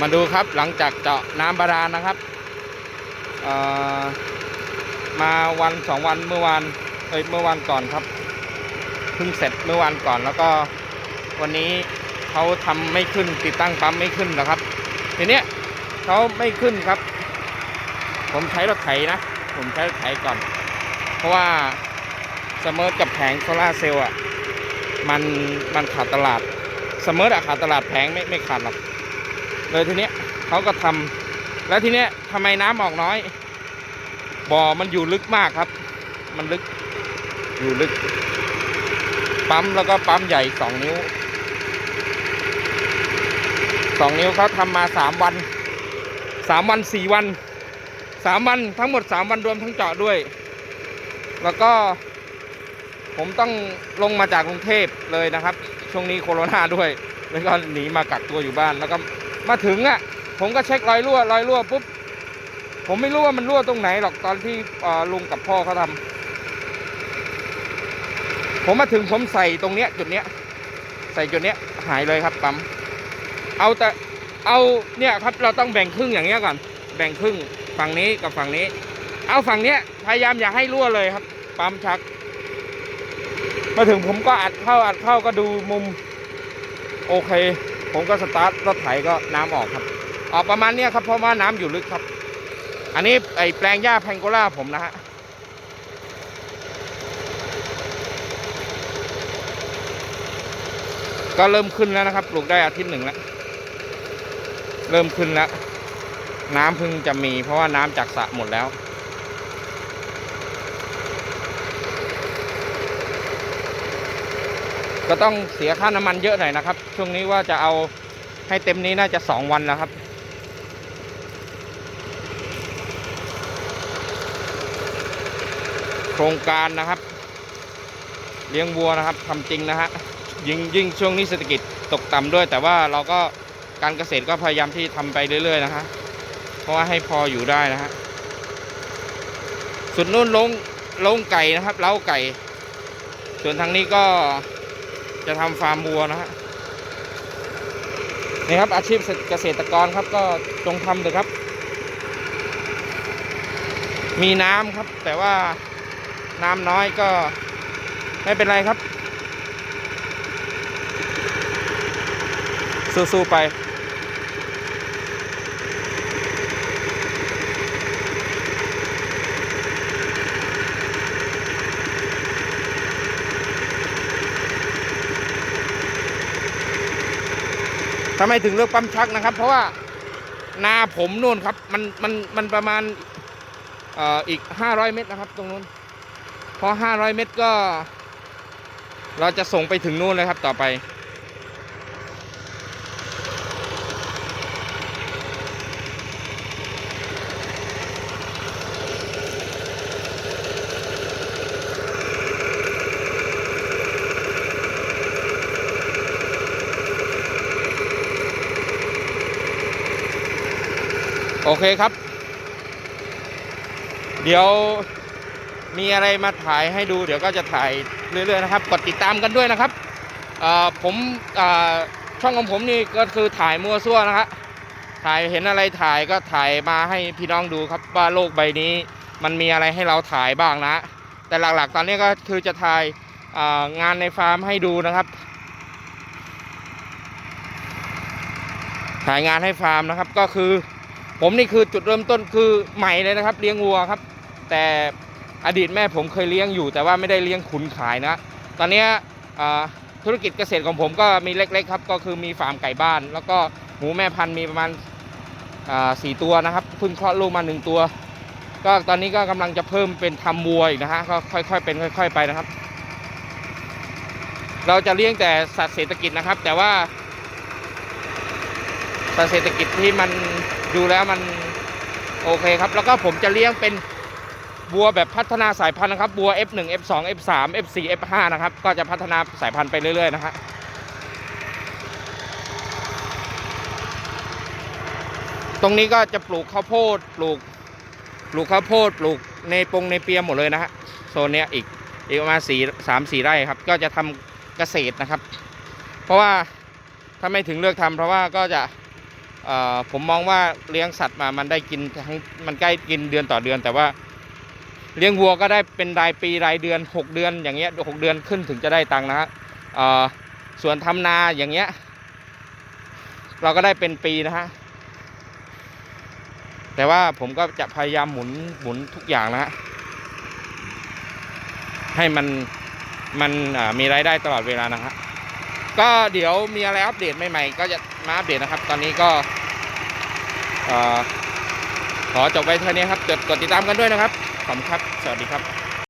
มาดูครับหลังจากเจาะน้ำบาดาลนะครับ มาวันสองวันเมื่อวานเอ้ยเมื่อวันก่อนครับเพิ่งเสร็จเมื่อวันก่อนแล้วก็วันนี้เขาทำไม่ขึ้นติดตั้งปั๊มไม่ขึ้นนะครับ ทีเนี้ยเขาไม่ขึ้นครับ ผมใช้รถไถนะ ผมใช้รถไถก่อน เพราะว่าเสมอกับแผงโซลาเซลล์อะมันมันขาดตลาด สมออะขาดตลาดแผงไม่ไม่ขาดหรอกเลยทีเนี้ยเขาก็ทำแล้วทีเนี้ยทำไมน้ำออกน้อย บ่อมันอยู่ลึกมากครับ มันลึกอยู่ลึก ปั๊มแล้วก็ปั๊มใหญ่สองนิ้วสองนิ้วเขาทำมาสามวันสามวันสี่วันสามวันทั้งหมดสามวันรวมทั้งเจาะด้วย แล้วก็ผมต้องลงมาจากกรุงเทพเลยนะครับ ช่วงนี้โควิดด้วย แล้วก็หนีมากักตัวอยู่บ้านแล้วก็มาถึงอะ ผมก็เช็ครอยรั่วรอยรั่วปุ๊บผมไม่รู้ว่ามันรั่วตรงไหนหรอกตอนที่ลุงกับพ่อเขาทำผมมาถึงผมใส่ตรงเนี้ยจุดเนี้ย ใส่จุดเนี้ยหายเลยครับปั๊มเอาแต่เอาเนี่ยครับเราต้องแบ่งครึ่งอย่างเงี้ยก่อน แบ่งครึ่งฝั่งนี้กับฝั่งนี้ เอาฝั่งเนี้ยพยายามอย่าให้รั่วเลยครับ ปั๊มชัก มาถึงผมก็อัดเข้าอัดเข้าก็ดูมุม โอเค ผมก็สตาร์ทรถไถก็น้ำออกครับออกประมาณเนี้ครับเพราะว่าน้ำอยู่ลึกครับ อันนี้ไอแปลงหญ้าแพงโกล่าผมนะฮะก็เริ่มขึ้นแล้วนะครับ ปลูกได้อาทิตย์หนึ่งแล้ว เริ่มขึ้นแล้ว น้ำเพิ่งจะมีเพราะว่าน้ำจากสระหมดแล้ว ก็ต้องเสียค่าน้ำมันเยอะหน่อยนะครับ ช่วงนี้ว่าจะเอาให้เต็มนี้น่าจะสองวันแล้วครับ โครงการนะครับ เลี้ยงวัวนะครับทำจริงนะฮะยิ่งยิ่งช่วงนี้เศรษฐกิจตกต่ำด้วย แต่ว่าเราก็การเกษตรก็พยายามที่ทำไปเรื่อย ๆ นะฮะเพราะว่าให้พออยู่ได้นะฮะส่วนนู้นลงลงไก่นะครับ เล้าไก่ ส่วนทางนี้ก็ จะทำฟาร์มวัวนะฮะนี่ครับอาชีพเกษตรกรครับก็จงทำเถอะครับ มีน้ำครับ แต่ว่าน้ำน้อยก็ไม่เป็นไรครับ สู้ๆไป ทำไมถึงเลือกปั๊มชักนะครับ เพราะว่านาผมนู่นครับ มันมันมันประมาณเอ่ออีก500เมตรนะครับ ตรงนู้นพอ500เมตรก็ เราจะส่งไปถึงนู่นเลยครับต่อไป โอเคครับ เดี๋ยวมีอะไรมาถ่ายให้ดู เดี๋ยวก็จะถ่ายเรื่อยๆนะครับ กดติดตามกันด้วยนะครับผมช่องของผมนี่ก็คือถ่ายมั่วซั่วนะฮะถ่ายเห็นอะไรถ่ายก็ถ่ายมาให้พี่น้องดูครับว่าโลกใบนี้ มันมีอะไรให้เราถ่ายบ้างนะ แต่หลักๆ ตอนนี้ก็คือจะถ่ายงานในฟาร์มให้ดูนะครับ ถ่ายงานให้ฟาร์มนะครับก็คือ ผมนี่คือจุดเริ่มต้นคือใหม่เลยนะครับ เลี้ยงวัวครับ แต่อดีตแม่ผมเคยเลี้ยงอยู่ แต่ว่าไม่ได้เลี้ยงขุนขายนะ ตอนนี้ธุรกิจเกษตรของผมก็มีเล็กๆครับ ก็คือมีฟาร์มไก่บ้าน แล้วก็หมูแม่พันธุ์มีประมาณสี่ตัวนะครับเพิ่งคลอดลูกมาหนึ่งตัว ก็ตอนนี้ก็กำลังจะเพิ่มเป็นทำวัวอีกนะฮะก็ค่อยๆเป็นค่อย ๆ ไปนะครับ เราจะเลี้ยงแต่สัตว์เศรษฐกิจนะครับ แต่ว่าแต่เศรษฐกิจที่มัน ดูแล้วมันโอเคครับ แล้วก็ผมจะเลี้ยงเป็นบัวแบบพัฒนาสายพันธุ์นะครับ บัว F1 F2 F3 F4 F5 นะครับ ก็จะพัฒนาสายพันธุ์ไปเรื่อยๆนะฮะตรงนี้ก็จะปลูกข้าวโพดปลูกปลูกข้าวโพดปลูกในปงในเปียหมดเลยนะฮะโซนเนี้ยอีกอีกประมาณสี่สามสี่ไร่ครับ ก็จะทำเกษตรนะครับ เพราะว่าถ้าไม่ถึงเลือกทำเพราะว่าก็จะ ผมมองว่าเลี้ยงสัตว์มามันได้กินทั้งมันใกล้กินเดือนต่อเดือน แต่ว่าเลี้ยงวัวก็ได้เป็นรายปีรายเดือน 6 เดือนอย่างเงี้ยหกเดือนขึ้นถึงจะได้ตังค์นะฮะส่วนทำนาอย่างเงี้ย เราก็ได้เป็นปีนะฮะแต่ว่าผมก็จะพยายามหมุนหมุนทุกอย่างนะฮะให้มันมันมีรายได้ตลอดเวลานะฮะ ก็เดี๋ยวมีอะไรอัปเดตใหม่ๆ ก็จะมาอัปเดตนะครับ ตอนนี้ก็ขอจบไว้เท่านี้ครับกดติดตามกันด้วยนะครับ ขอบคุณครับ สวัสดีครับ